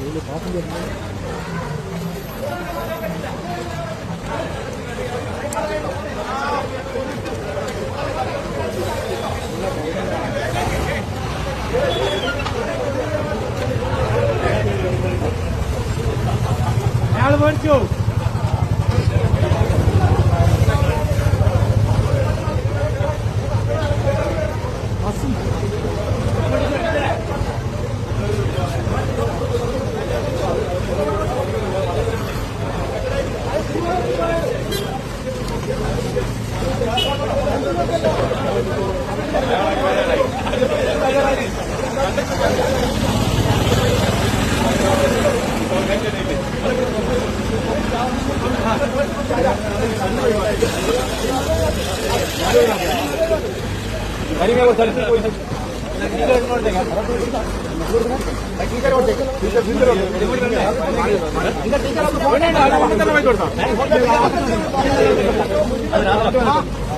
ಇಲ್ಲಿ ಕಾಫಿ അയാൾ മേടിച്ചു ടീച്ചർ നിൽക്കും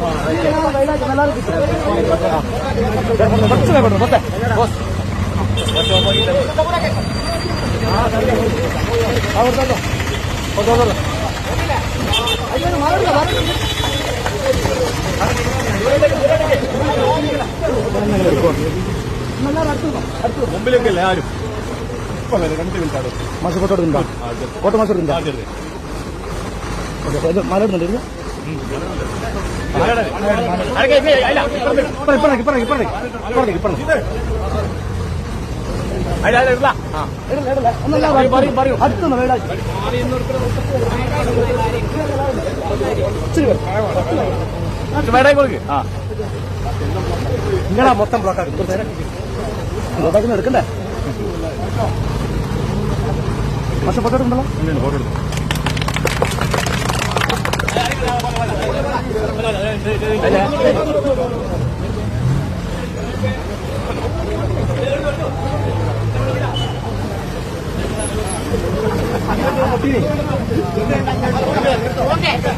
വൈഡായി ആ ബാറ്ററൊന്നും കാണുന്നില്ലേ കുറച്ച് വേഗം പത്തേ മുമ്പിലേക്കല്ലേ ആരും ഇപ്പൊ രണ്ട് മിനിറ്റ് മാസം ഫോട്ടോ എടുക്കുന്നുണ്ടോ ഫോട്ടോ മാസം എടുക്കുന്നുണ്ടോ ഓക്കെ മല വേടായി മൊത്തം ബ്ലോക്കാക്കും എടുക്കണ്ടേ പക്ഷെ ഫോട്ടോ വേണ്ട